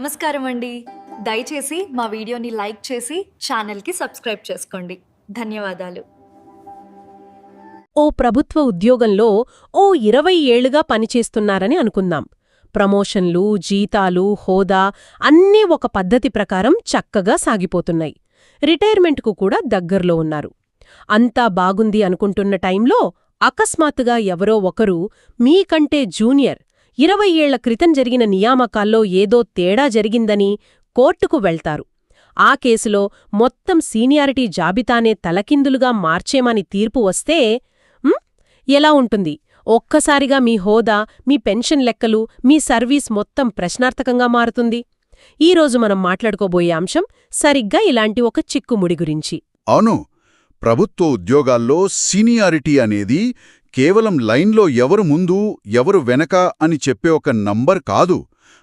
నమస్కారం అండి. దయచేసి మా వీడియోని లైక్ చేసి ఛానల్కి సబ్స్క్రైబ్ చేసుకోండి. ధన్యవాదాలు. ఓ ప్రభుత్వ ఉద్యోగంలో ఓ ఇరవై ఏళ్ళుగా పనిచేస్తున్నారని అనుకుందాం. ప్రమోషన్లు జీతాలు హోదా అన్నీ ఒక పద్ధతి ప్రకారం చక్కగా సాగిపోతున్నాయి. రిటైర్మెంట్కు కూడా దగ్గర్లో ఉన్నారు. అంతా బాగుంది అనుకుంటున్న టైంలో అకస్మాత్తుగా ఎవరో ఒకరు మీకంటే జూనియర్ ఇరవై ఏళ్ళ క్రితం జరిగిన నియామకాల్లో ఏదో తేడా జరిగిందని కోర్టుకు వెళ్తారు. ఆ కేసులో మొత్తం సీనియారిటీ జాబితానే తలకిందులుగా మార్చేమని తీర్పు వస్తే ఎలా ఉంటుంది? ఒక్కసారిగా మీ హోదా మీ పెన్షన్ లెక్కలు మీ సర్వీస్ మొత్తం ప్రశ్నార్థకంగా మారుతుంది. ఈరోజు మనం మాట్లాడుకోబోయే అంశం సరిగ్గా ఇలాంటి ఒక చిక్కుముడి గురించి. అవును. ప్రభుత్వ ఉద్యోగాల్లో సీనియారిటీ అనేది కేవలం లైన్లో ఎవరు ముందు ఎవరు వెనక అని చెప్పే ఒక నంబర్ కాదు.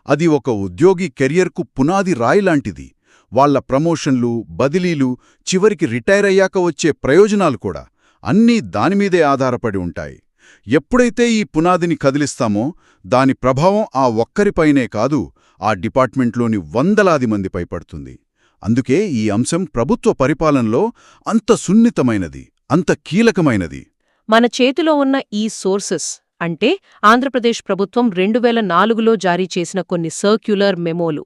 అది ఒక ఉద్యోగి కెరియర్కు పునాది రాయి లాంటిది. వాళ్ళ ప్రమోషన్లు బదిలీలు చివరికి రిటైర్ అయ్యాక వచ్చే ప్రయోజనాలు కూడా అన్నీ దానిమీదే ఆధారపడి ఉంటాయి. ఎప్పుడైతే ఈ పునాదిని కదిలిస్తామో దాని ప్రభావం ఆ ఒక్కరిపైనే కాదు ఆ డిపార్ట్మెంట్లోని వందలాది మందిపై పడుతుంది అందుకే ఈ అంశం ప్రభుత్వ పరిపాలనలో అంత సున్నితమైనది అంత కీలకమైనది. మన చేతిలో ఉన్న ఈ సోర్సెస్ అంటే ఆంధ్రప్రదేశ్ ప్రభుత్వం రెండు వేల నాలుగులో జారీ చేసిన కొన్ని సర్క్యులర్ మెమోలు.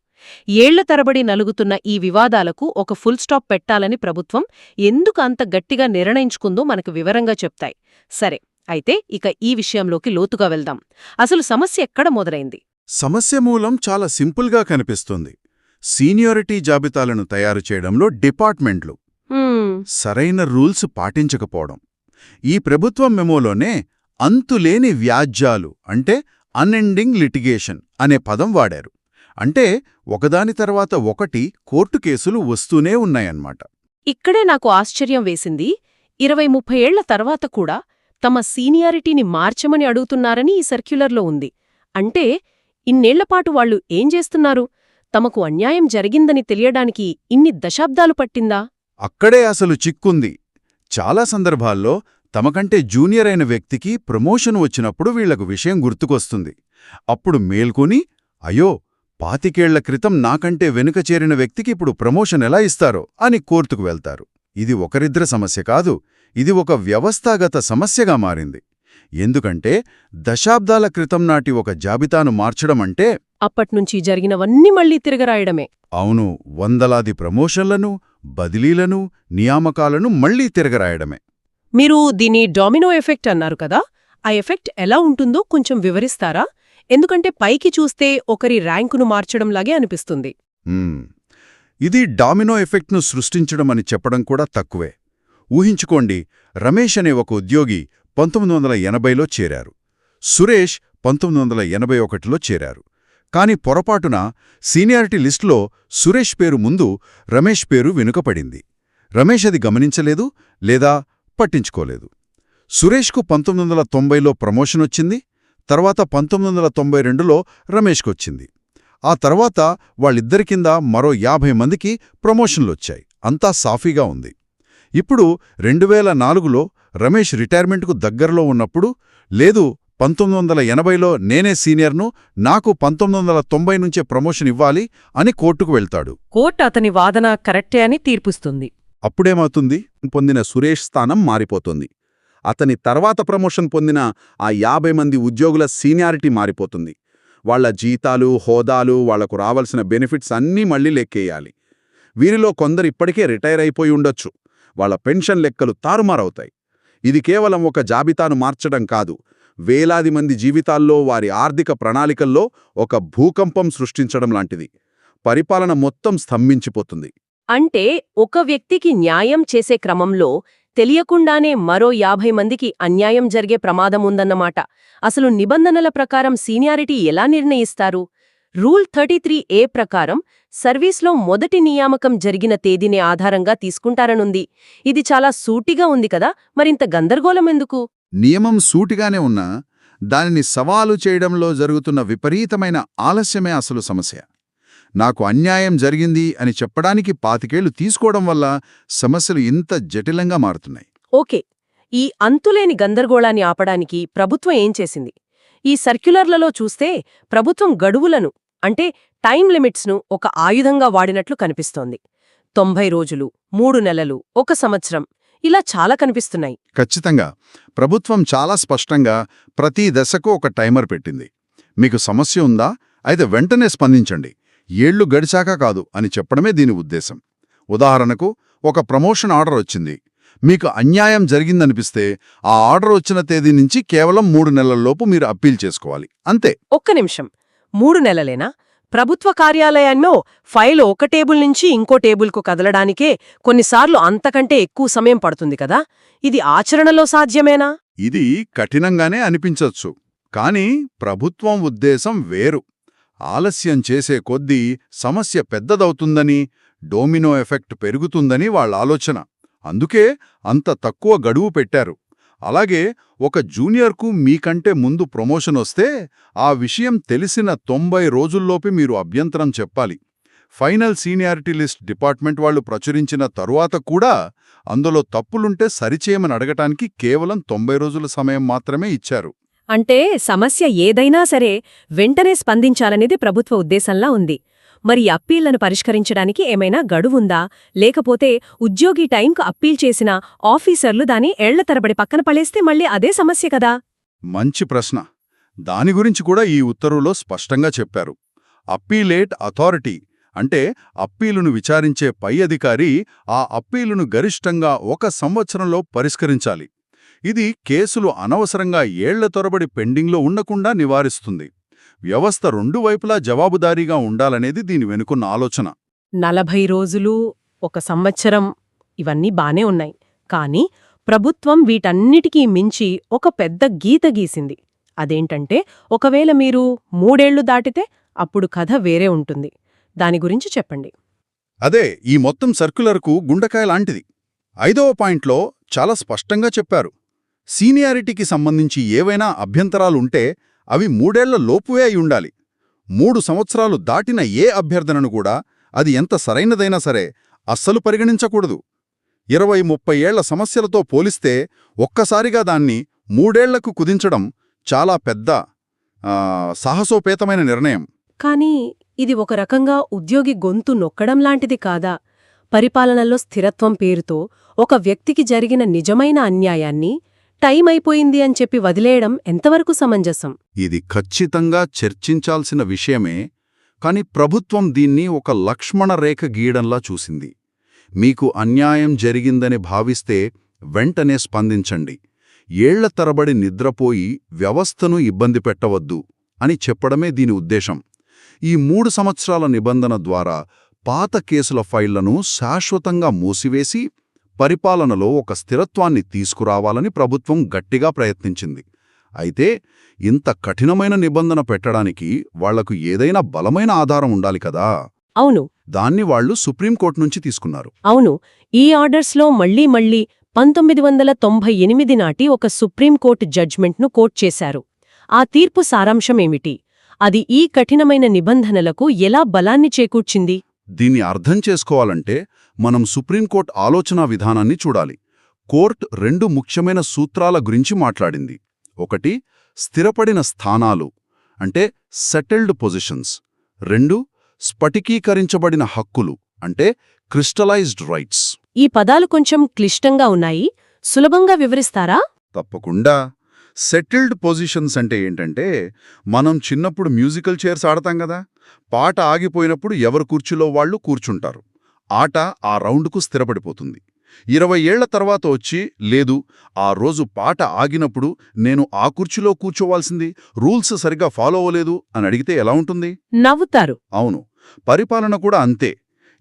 ఏళ్ళ తరబడి నలుగుతున్న ఈ వివాదాలకు ఒక ఫుల్ స్టాప్ పెట్టాలని ప్రభుత్వం ఎందుకు అంత గట్టిగా నిర్ణయించుకుందో మనకు వివరంగా చెప్తాయి. సరే అయితే ఇక ఈ విషయంలోకి లోతుగా వెళ్దాం. అసలు సమస్య ఎక్కడ మొదలైంది? సమస్య మూలం చాలా సింపుల్గా కనిపిస్తుంది. సీనియారిటీ జాబితాలను తయారు చేయడంలో డిపార్ట్మెంట్లు. సరైన రూల్స్ పాటించకపోవడం. ఈ ప్రభుత్వం మెమోలోనే అంతులేని వ్యాజ్యాలు అంటే అన్ఎండింగ్ లిటిగేషన్ అనే పదం వాడారు. అంటే ఒకదాని తర్వాత ఒకటి కోర్టు కేసులు వస్తూనే ఉన్నాయన్నమాట. ఇక్కడే నాకు ఆశ్చర్యం వేసింది. ఇరవై ముప్పై ఏళ్ళ తర్వాత కూడా తమ సీనియారిటీని మార్చమని అడుగుతున్నారని ఈ సర్క్యులర్లో ఉంది. అంటే ఇన్నేళ్ళపాటు వాళ్ళు ఏం చేస్తున్నారు? తమకు అన్యాయం జరిగిందని తెలియడానికి ఇన్ని దశాబ్దాలు పట్టిందా? అక్కడే అసలు చిక్కుంది. చాలా సందర్భాల్లో తమకంటే జూనియర్ అయిన వ్యక్తికి ప్రమోషన్ వచ్చినప్పుడు వీళ్ళకు విషయం గుర్తుకొస్తుంది. అప్పుడు మేల్కొని అయ్యో పాతికేళ్ళ క్రితం నాకంటే వెనుక చేరిన వ్యక్తికి ఇప్పుడు ప్రమోషన్ ఎలా ఇస్తారో అని కోర్టుకు వెళ్తారు. ఇది ఒకరిద్దర సమస్య కాదు ఇది ఒక వ్యవస్థాగత సమస్యగా మారింది. ఎందుకంటే దశాబ్దాల క్రితం నాటి ఒక జాబితాను మార్చడం అంటే అప్పట్నుంచి జరిగినవన్నీ మళ్ళీ తిరగరాయడమే. అవును వందలాది ప్రమోషన్లను బదిలీలను నియామకాలను మళ్ళీ తిరగరాయడమే. మీరు దీని డామినో ఎఫెక్ట్ అన్నారు కదా ఆ ఎఫెక్ట్ ఎలా ఉంటుందో కొంచెం వివరిస్తారా? ఎందుకంటే పైకి చూస్తే ఒకరి ర్యాంకును మార్చడంలాగే అనిపిస్తుంది. ఇది డామినో ఎఫెక్ట్ను సృష్టించడం అని చెప్పడం కూడా తక్కువే. ఊహించుకోండి రమేష్ అనే ఒక ఉద్యోగి పంతొమ్మిది వందల ఎనభైలో చేరారు. సురేష్ పంతొమ్మిది వందల ఎనభై ఒకటిలో చేరారు. కాని పొరపాటున సీనియారిటీ లిస్టులో సురేష్ పేరు ముందు రమేష్ పేరు వెనుకపడింది రమేష్ అది గమనించలేదు లేదా పట్టించుకోలేదు. సురేష్కు పంతొమ్మిది వందల తొంభైలో ప్రమోషన్ వచ్చింది. తర్వాత పంతొమ్మిది వందల తొంభై రెండులో రమేష్కొచ్చింది ఆ తర్వాత వాళ్ళిద్దరి కింద మరో యాభై మందికి ప్రమోషన్లొచ్చాయి అంతా సాఫీగా ఉంది. ఇప్పుడు రెండు వేల నాలుగులో రమేష్ రిటైర్మెంట్కు దగ్గరలో ఉన్నప్పుడు లేదు పంతొమ్మిది వందల ఎనభైలో నేనే సీనియర్ను నాకు పంతొమ్మిది వందల తొంభై నుంచే ప్రమోషన్ ఇవ్వాలి అని కోర్టుకు వెళ్తాడు. కోర్టు అతని వాదన కరెక్టే అని తీర్పుస్తుంది. అప్పుడేమవుతుంది? పొందిన సురేష్ స్థానం మారిపోతుంది. అతని తర్వాత ప్రమోషన్ పొందిన ఆ యాభై మంది ఉద్యోగుల సీనియారిటీ మారిపోతుంది. వాళ్ళ జీతాలు హోదాలు వాళ్ళకు రావాల్సిన బెనిఫిట్స్ అన్నీ మళ్ళీ లెక్కేయాలి. వీరిలో కొందరు ఇప్పటికే రిటైర్ అయిపోయి ఉండొచ్చు. వాళ్ళ పెన్షన్ లెక్కలు తారుమారవుతాయి. ఇది కేవలం ఒక జాబితాను మార్చడం కాదు. వేలాది మంది జీవితాల్లో వారి ఆర్థిక ప్రణాళికల్లో ఒక భూకంపం సృష్టించడం లాంటిది. పరిపాలన మొత్తం స్తంభించిపోతుంది. అంటే ఒక వ్యక్తికి న్యాయం చేసే క్రమంలో తెలియకుండానే మరో యాభై మందికి అన్యాయం జరిగే ప్రమాదముందన్నమాట అసలు నిబంధనల ప్రకారం సీనియారిటీ ఎలా నిర్ణయిస్తారు? రూల్ థర్టీ త్రీ ఏ ప్రకారం సర్వీస్లో మొదటి నియామకం జరిగిన తేదీని ఆధారంగా తీసుకుంటారనుంది. ఇది చాలా సూటిగా ఉంది కదా మరింత గందరగోళం ఎందుకు? నియమం సూటిగానే ఉన్నా దానిని సవాలు చేయడంలో జరుగుతున్న విపరీతమైన ఆలస్యమే అసలు సమస్య. నాకు అన్యాయం జరిగింది అని చెప్పడానికి పాతికేళ్ళు తీసుకోవడం వల్ల సమస్యలు ఇంత జటిలంగా మారుతున్నాయి. ఓకే ఈ అంతులేని గందరగోళాన్ని ఆపడానికి ప్రభుత్వం ఏం చేసింది? ఈ సర్క్యులర్లలో చూస్తే ప్రభుత్వం గడువులను అంటే టైం లిమిట్స్ను ఒక ఆయుధంగా వాడినట్లు కనిపిస్తోంది. తొంభై రోజులు మూడు నెలలు ఒక సంవత్సరం ఇలా చాలా కనిపిస్తున్నాయి. ఖచ్చితంగా. ప్రభుత్వం చాలా స్పష్టంగా ప్రతి దశకు ఒక టైమర్ పెట్టింది. మీకు సమస్య ఉందా? అయితే వెంటనే స్పందించండి. ఏళ్ళు గడిచాక కాదు అని చెప్పడమే దీని ఉద్దేశం. ఉదాహరణకు ఒక ప్రమోషన్ ఆర్డర్ వచ్చింది. మీకు అన్యాయం జరిగిందనిపిస్తే ఆ ఆర్డర్ వచ్చిన తేదీ నుంచి కేవలం మూడు నెలల్లోపు మీరు అప్పీల్ చేసుకోవాలి. అంతే. ఒక్క నిమిషం. మూడు నెలలేనా? ప్రభుత్వ కార్యాలయాల్లో ఫైల్ ఒక టేబుల్ నుంచి ఇంకో టేబుల్కు కదలడానికే కొన్నిసార్లు అంతకంటే ఎక్కువ సమయం పడుతుంది కదా? ఇది ఆచరణలో సాధ్యమేనా? ఇది కఠినంగానే అనిపించొచ్చు. కానీ ప్రభుత్వం ఉద్దేశం వేరు. ఆలస్యం చేసే కొద్దీ సమస్య పెద్దదవుతుందని డోమినో ఎఫెక్ట్ పెరుగుతుందని వాళ్ళ ఆలోచన. అందుకే అంత తక్కువ గడువు పెట్టారు. అలాగే ఒక జూనియర్కు మీకంటే ముందు ప్రమోషన్ వస్తే ఆ విషయం తెలిసిన తొంభై రోజుల్లోపే మీరు అభ్యంతరం చెప్పాలి. ఫైనల్ సీనియారిటీ లిస్ట్ డిపార్ట్మెంట్ వాళ్ళు ప్రచురించిన తరువాత కూడా అందులో తప్పులుంటే సరిచేయమని అడగటానికి కేవలం తొంభై రోజుల సమయం మాత్రమే ఇచ్చారు. అంటే సమస్య ఏదైనా సరే వెంటనే స్పందించాలనేది ప్రభుత్వ ఉద్దేశంలా ఉంది. మరి అప్పీళ్ళను పరిష్కరించడానికి ఏమైనా గడువుందా? లేకపోతే ఉద్యోగి టైంకు అప్పీల్ చేసిన ఆఫీసర్లు దాని ఏళ్ళ తరబడి పక్కన పడేస్తే మళ్ళీ అదే సమస్య కదా? మంచి ప్రశ్న. దాని గురించి కూడా ఈ ఉత్తర్వులో స్పష్టంగా చెప్పారు. అప్పీలేట్ అథారిటీ అంటే అప్పీలును విచారించే పై అధికారి ఆ అప్పీలును గరిష్టంగా ఒక సంవత్సరంలో పరిష్కరించాలి. ఇది కేసులు అనవసరంగా ఏళ్ళ తొరబడి పెండింగ్లో ఉండకుండా నివారిస్తుంది. వ్యవస్థ రెండు వైపులా జవాబుదారీగా ఉండాలనేది దీని వెనుకున్న ఆలోచన. నలభై రోజులు ఒక సంవత్సరం ఇవన్నీ బానే ఉన్నాయి. కానీ ప్రభుత్వం వీటన్నిటికీ మించి ఒక పెద్ద గీత గీసింది. అదేంటంటే ఒకవేళ మీరు మూడేళ్ళు దాటితే అప్పుడు కథ వేరే ఉంటుంది. దాని గురించి చెప్పండి. అదే ఈ మొత్తం సర్క్యులర్కు గుండకాయ లాంటిది. ఐదవ పాయింట్లో చాలా స్పష్టంగా చెప్పారు. సీనియారిటీకి సంబంధించి ఏవైనా అభ్యంతరాలుంటే అవి మూడేళ్ళ లోపువే అయి ఉండాలి. మూడు సంవత్సరాలు దాటిన ఏ అభ్యర్థనను కూడా అది ఎంత సరైనదైనా సరే అస్సలు పరిగణించకూడదు. ఇరవై ముప్పై ఏళ్ళ సమస్యలతో పోలిస్తే ఒక్కసారిగా దాన్ని మూడేళ్ళకు కుదించడం చాలా పెద్ద సాహసోపేతమైన నిర్ణయం. కానీ ఇది ఒక రకంగా ఉద్యోగి గొంతు నొక్కడం లాంటిది కాదా? పరిపాలనలో స్థిరత్వం పేరుతో ఒక వ్యక్తికి జరిగిన నిజమైన అన్యాయాన్ని టైం అయిపోయింది అని చెప్పి వదిలేయడం ఎంతవరకు సమంజసం? ఇది ఖచ్చితంగా చర్చించాల్సిన విషయమే కాని ప్రభుత్వం దీన్ని ఒక లక్ష్మణ రేఖ గీయడంలా చూసింది. మీకు అన్యాయం జరిగిందని భావిస్తే వెంటనే స్పందించండి. ఏళ్ళ తరబడి నిద్రపోయి వ్యవస్థను ఇబ్బంది పెట్టవద్దు అని చెప్పడమే దీని ఉద్దేశం. ఈ మూడు సంవత్సరాల నిబంధన ద్వారా పాత కేసుల ఫైళ్ళను శాశ్వతంగా మూసివేసి పరిపాలనలో ఒక స్థిరత్వాన్ని తీసుకురావాలని ప్రభుత్వం గట్టిగా ప్రయత్నించింది. అయితే ఇంత కఠినమైన నిబంధన పెట్టడానికి వాళ్ళకు ఏదైనా బలమైన ఆధారం ఉండాలి కదా? అవును. దాన్ని వాళ్ళు సుప్రీంకోర్టు నుంచి తీసుకున్నారు. అవును. ఈ ఆర్డర్స్లో మళ్ళీ మళ్ళీ పంతొమ్మిది వందల తొంభై ఎనిమిది నాటి ఒక సుప్రీంకోర్టు జడ్జ్మెంట్ను కోట్ చేశారు. ఆ తీర్పు సారాంశమేమిటి అది ఈ కఠినమైన నిబంధనలకు ఎలా బలాన్ని చేకూర్చింది? దీన్ని అర్థం చేసుకోవాలంటే మనం సుప్రీంకోర్టు ఆలోచనా విధానాన్ని చూడాలి. కోర్టు రెండు ముఖ్యమైన సూత్రాల గురించి మాట్లాడింది. ఒకటి స్థిరపడిన స్థానాలు అంటే సెటిల్డ్ పొజిషన్స్. రెండు స్ఫటికీకరించబడిన హక్కులు అంటే క్రిస్టలైజ్డ్ రైట్స్. ఈ పదాలు కొంచెం క్లిష్టంగా ఉన్నాయి. సులభంగా వివరిస్తారా? తప్పకుండా. సెటిల్డ్ పొజిషన్స్ అంటే ఏంటంటే మనం చిన్నప్పుడు మ్యూజికల్ చైర్స్ ఆడతాం కదా. పాట ఆగిపోయినప్పుడు ఎవరు కుర్చీలో వాళ్ళు కూర్చుంటారు. ఆట ఆ రౌండ్కు స్థిరపడిపోతుంది. ఇరవై ఏళ్ళ తర్వాత వచ్చి లేదు ఆ రోజు పాట ఆగినప్పుడు నేను ఆ కుర్చీలో కూర్చోవాల్సింది రూల్స్ సరిగా ఫాలో అవ్వలేదు అని అడిగితే ఎలా ఉంటుంది? నవ్వుతారు. అవును. పరిపాలన కూడా అంతే.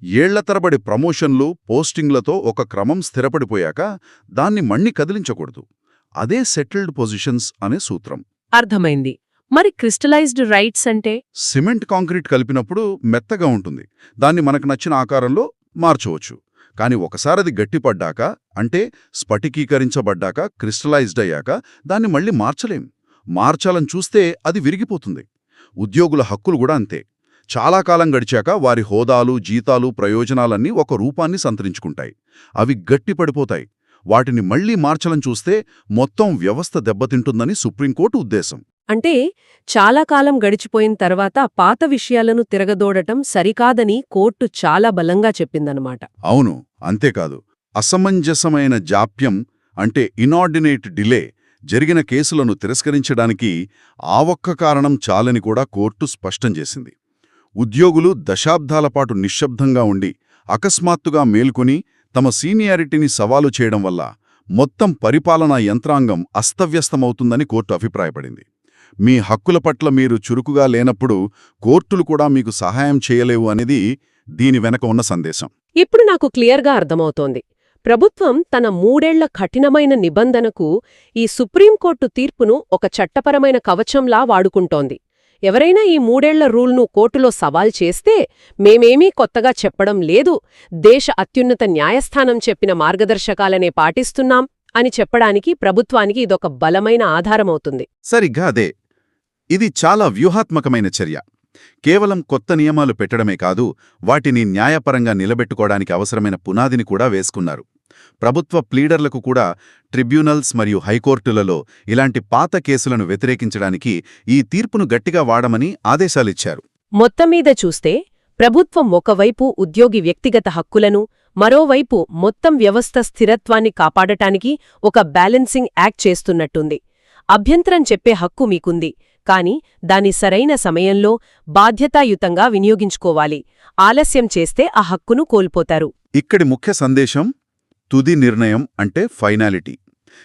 ఏళ్ళ తరబడి ప్రమోషన్లు పోస్టింగ్లతో ఒక క్రమం స్థిరపడిపోయాక దాన్ని మణ్ణి కదిలించకూడదు. అదే సెటిల్డ్ పొజిషన్స్ అనే సూత్రం. అర్థమైంది. మరి క్రిస్టలైజ్డ్ రైట్స్ అంటే? సిమెంట్ కాంక్రీట్ కలిపినప్పుడు మెత్తగా ఉంటుంది. దాన్ని మనకు నచ్చిన ఆకారంలో మార్చవచ్చు. కాని ఒకసారి అది గట్టిపడ్డాక అంటే స్ఫటికీకరించబడ్డాక క్రిస్టలైజ్డ్ అయ్యాక దాన్ని మళ్ళీ మార్చలేం. మార్చాలని చూస్తే అది విరిగిపోతుంది. ఉద్యోగుల హక్కులు కూడా అంతే. చాలా కాలం గడిచాక వారి హోదాలు జీతాలు ప్రయోజనాలన్నీ ఒక రూపాన్ని సంతరించుకుంటాయి. అవి గట్టిపడిపోతాయి. వాటిని మళ్ళీ మార్చలని చూస్తే మొత్తం వ్యవస్థ దెబ్బతింటుందని సుప్రీంకోర్టు ఉద్దేశం. అంటే చాలా కాలం గడిచిపోయిన తర్వాత పాత విషయాలను తిరగదోడటం సరికాదని కోర్టు చాలా బలంగా చెప్పిందనమాట అవును అంతేకాదు అసమంజసమైన జాప్యం అంటే ఇనార్డినేట్ డిలే జరిగిన కేసులను తిరస్కరించడానికి ఆ ఒక్క కారణం చాలని కూడా కోర్టు స్పష్టం చేసింది. ఉద్యోగులు దశాబ్దాల పాటు నిశ్శబ్దంగా ఉండి అకస్మాత్తుగా మేల్కొని తమ సీనియారిటీని సవాలు చేయడం వల్ల మొత్తం పరిపాలనా యంత్రాంగం అస్తవ్యస్తమవుతుందని కోర్టు అభిప్రాయపడింది. మీ హక్కుల పట్ల మీరు చురుకుగా లేనప్పుడు కోర్టులు కూడా మీకు సహాయం చేయలేవు అనేది దీని వెనక ఉన్న సందేశం. ఇప్పుడు నాకు క్లియర్గా అర్థమవుతోంది. ప్రభుత్వం తన మూడేళ్ళ కఠినమైన నిబంధనకు ఈ సుప్రీంకోర్టు తీర్పును ఒక చట్టపరమైన కవచంలా వాడుకుంటోంది. ఎవరైనా ఈ మూడేళ్ళ రూల్ను కోర్టులో సవాల్ చేస్తే మేమేమీ కొత్తగా చెప్పడం లేదు దేశ అత్యున్నత న్యాయస్థానం చెప్పిన మార్గదర్శకాలనే పాటిస్తున్నాం అని చెప్పడానికి ప్రభుత్వానికి ఇదొక బలమైన ఆధారమవుతుంది. సరిగ్గా అదే. ఇది చాలా వ్యూహాత్మకమైన చర్య. కేవలం కొత్త నియమాలు పెట్టడమే కాదు వాటిని న్యాయపరంగా నిలబెట్టుకోవడానికి అవసరమైన పునాదిని కూడా వేసుకున్నారు. ప్రభుత్వ ప్లీడర్లకు కూడా ట్రిబ్యునల్స్ మరియు హైకోర్టులలో ఇలాంటి పాత కేసులను వ్యతిరేకించడానికి ఈ తీర్పును గట్టిగా వాడమని ఆదేశాలిచ్చారు. మొత్తం మీద చూస్తే ప్రభుత్వం ఒకవైపు ఉద్యోగి వ్యక్తిగత హక్కులను మరోవైపు మొత్తం వ్యవస్థ స్థిరత్వాన్ని కాపాడటానికి ఒక బ్యాలెన్సింగ్ యాక్ట్ చేస్తున్నట్టుంది. అభ్యంతరం చెప్పే హక్కు మీకుంది. కాని దాని సరైన సమయంలో బాధ్యతాయుతంగా వినియోగించుకోవాలి. ఆలస్యం చేస్తే ఆ హక్కును కోల్పోతారు. ఇక్కడి ముఖ్య సందేశం తుది నిర్ణయం అంటే ఫైనాలిటీ.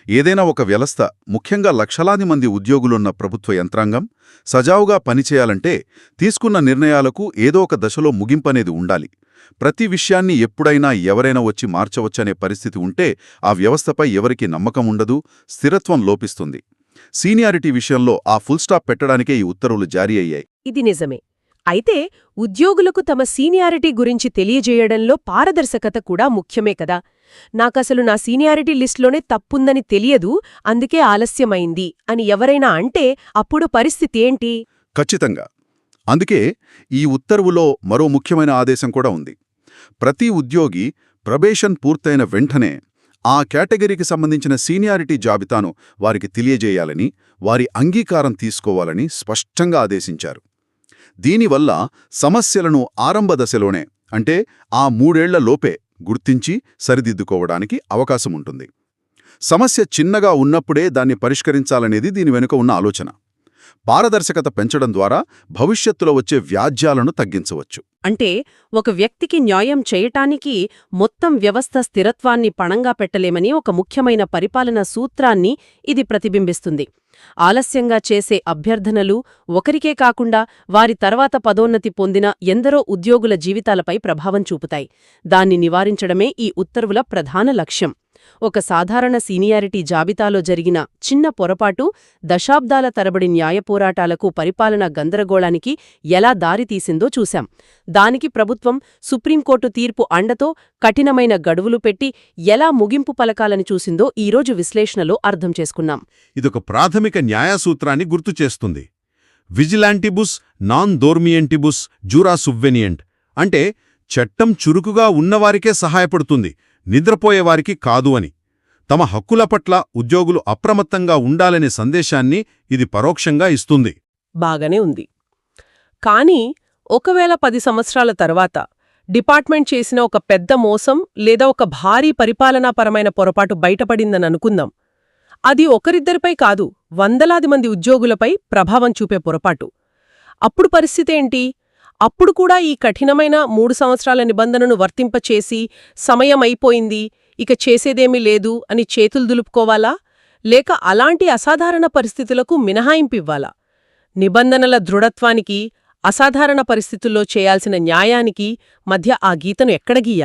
ఏదైనా ఒక వ్యవస్థ ముఖ్యంగా లక్షలాది మంది ఉద్యోగులున్న ప్రభుత్వ యంత్రాంగం సజావుగా పనిచేయాలంటే తీసుకున్న నిర్ణయాలకు ఏదో ఒక దశలో ముగింపనేది ఉండాలి. ప్రతి విషయాన్ని ఎప్పుడైనా ఎవరైనా వచ్చి మార్చవచ్చనే పరిస్థితి ఉంటే ఆ వ్యవస్థపై ఎవరికీ నమ్మకం ఉండదు స్థిరత్వం లోపిస్తుంది. సీనియారిటీ విషయంలో ఆ ఫుల్ స్టాప్ పెట్టడానికే ఈ ఉత్తర్వులు జారీ అయ్యాయి. ఇది నిజమే. అయితే ఉద్యోగులకు తమ సీనియారిటీ గురించి తెలియజేయడంలో పారదర్శకత కూడా ముఖ్యమే కదా. నాకసలు నా సీనియారిటీ లిస్టులోనే తప్పుందని తెలియదు అందుకే ఆలస్యమైంది అని ఎవరైనా అంటే అప్పుడు పరిస్థితి ఏంటి? ఖచ్చితంగా. అందుకే ఈ ఉత్తర్వులో మరో ముఖ్యమైన ఆదేశం కూడా ఉంది. ప్రతి ఉద్యోగి ప్రబేషన్ పూర్తయిన వెంటనే ఆ కేటగిరీకి సంబంధించిన సీనియారిటీ జాబితాను వారికి తెలియజేయాలని వారి అంగీకారం తీసుకోవాలని స్పష్టంగా ఆదేశించారు. దీనివల్ల సమస్యలను ఆరంభ దశలోనే అంటే ఆ మూడేళ్ళ లోపే గుర్తించి సరిదిద్దుకోవడానికి అవకాశం ఉంటుంది సమస్య చిన్నగా ఉన్నప్పుడే దాన్ని పరిష్కరించాలనేది దీని వెనుక ఉన్న ఆలోచన. పారదర్శకత పెంచడం ద్వారా భవిష్యత్తులో వచ్చే వ్యాజ్యాలను తగ్గించవచ్చు. అంటే ఒక వ్యక్తికి న్యాయం చేయటానికి మొత్తం వ్యవస్థ స్థిరత్వాన్ని పణంగా పెట్టలేమని ఒక ముఖ్యమైన పరిపాలన సూత్రాన్ని ఇది ప్రతిబింబిస్తుంది. ఆలస్యంగా చేసే అభ్యర్థనలు ఒకరికే కాకుండా వారి తర్వాత పదోన్నతి పొందిన ఎందరో ఉద్యోగుల జీవితాలపై ప్రభావం చూపుతాయి. దాన్ని నివారించడమే ఈ ఉత్తర్వుల ప్రధాన లక్ష్యం. ఒక సాధారణ సీనియారిటీ జాబితాలో జరిగిన చిన్న పొరపాటు దశాబ్దాల తరబడి న్యాయ పోరాటాలకు పరిపాలన గందరగోళానికి ఎలా దారితీసిందో చూశాం. దానికి ప్రభుత్వం సుప్రీంకోర్టు తీర్పు అండతో కఠినమైన గడువులు పెట్టి ఎలా ముగింపు పలకాలని చూసిందో ఈరోజు విశ్లేషణలో అర్థం చేసుకున్నాం. ఇదొక ప్రాథమిక న్యాయసూత్రాన్ని గుర్తుచేస్తుంది విజిలాంటిబుస్ నాన్ దోర్మియంటిబుస్ జూరా సువ్వెనియంట్ అంటే చట్టం చురుకుగా ఉన్నవారికే సహాయపడుతుంది. నిద్రపోయేవారికి కాదు అని. తమ హక్కుల పట్ల ఉద్యోగులు అప్రమత్తంగా ఉండాలనే సందేశాన్ని ఇది పరోక్షంగా ఇస్తుంది. బాగానే ఉంది. కానీ ఒకవేళ పది సంవత్సరాల తర్వాత డిపార్ట్మెంట్ చేసిన ఒక పెద్ద మోసం లేదా ఒక భారీ పరిపాలనాపరమైన పొరపాటు బయటపడిందని అనుకుందాం. అది ఒకరిద్దరిపై కాదు వందలాది మంది ఉద్యోగులపై ప్రభావం చూపే పొరపాటు. అప్పుడు పరిస్థితేంటి అప్పుడు కూడా ఈ కఠినమైన మూడు సంవత్సరాల నిబంధనను వర్తింపచేసి సమయం అయిపోయింది ఇక చేసేదేమీ లేదు అని చేతులు దులుపుకోవాలా? లేక అలాంటి అసాధారణ పరిస్థితులకు మినహాయింపివ్వాలా? నిబంధనల దృఢత్వానికి అసాధారణ పరిస్థితుల్లో చేయాల్సిన న్యాయానికి మధ్య ఆ గీతను ఎక్కడ గీయాలి?